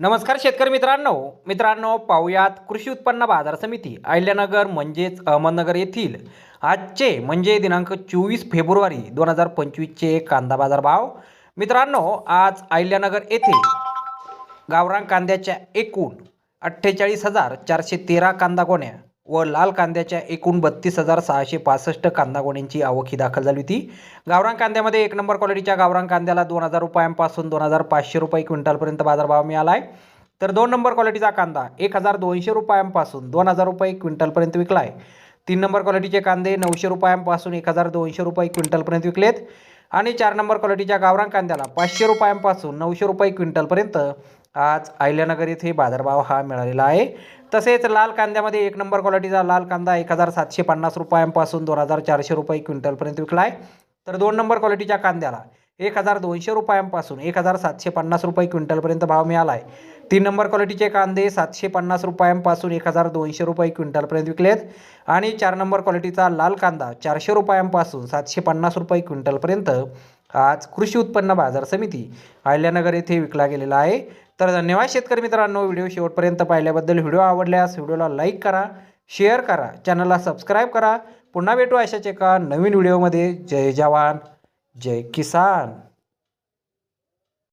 नमस्कार शेतकरी मित्रांनो. मित्रांनो पाहुयात कृषी उत्पन्न बाजार समिती अहिल्यानगर म्हणजेच अहमदनगर येथील. आजचे म्हणजे दिनांक चोवीस फेब्रुवारी दोन हजार पंचवीसचे कांदा बाजार भाव मित्रांनो आज अहिल्यानगर येथे गावरान कांद्याच्या एकूण अठ्ठेचाळीस हजार चारशे तेरा कांदा गोण्या व लाल कांद्याच्या एकूण बत्तीस हजार सहाशे पासष्ट कांदा गोण्यांची आवक ही दाखल झाली होती. गावरान कांद्यामध्ये एक नंबर क्वालिटीच्या गावरान कांद्याला दोन हजार रुपयांपासून दोन हजार पाचशे रुपये क्विंटलपर्यंत बाजारभाव मिळाला आहे. तर दोन नंबर क्वालिटीचा कांदा एक हजार दोनशे रुपयांपासून दोन हजार रुपये क्विंटलपर्यंत विकला आहे. तीन नंबर क्वालिटीचे कांदे नऊशे रुपयांपासून एक हजार दोनशे रुपये क्विंटलपर्यंत विकलेत. आणि चार नंबर क्वालिटीच्या गावरान कांद्याला पाचशे रुपयांपासून नऊशे रुपये क्विंटलपर्यंत आज अहिल्यानगर येथे बाजारभाव हा मिळालेला आहे. तसेच लाल कांद्यामध्ये एक नंबर क्वालिटीचा लाल कांदा एक हजार सातशे पन्नास रुपयांपासून दोन हजार चारशे रुपये क्विंटलपर्यंत विकला आहे तर दोन नंबर क्वालिटीच्या कांद्याला एक हजार दोनशे रुपयांपासून एक हजार सातशे पन्नास रुपये क्विंटलपर्यंत भाव मिळाला आहे तीन नंबर क्वालिटीचे कांदे सातशे पन्नास रुपयांपासून एक हजार दोनशे रुपये क्विंटलपर्यंत विकलेत. आणि चार नंबर क्वालिटीचा लाल कांदा चारशे रुपयांपासून सातशे पन्नास रुपये क्विंटलपर्यंत आज कृषी उत्पन्न बाजार समिती अहिल्यानगर येथे विकला गेलेला आहे. तर धन्यवाद शेतकरी मित्रांनो व्हिडिओ शेवटपर्यंत पाहिल्याबद्दल. व्हिडिओ आवडल्यास व्हिडिओला लाईक करा शेअर करा चॅनलला सबस्क्राईब करा. पुन्हा भेटू अशाच एका नवीन व्हिडिओमध्ये. जय जवान. जय किसान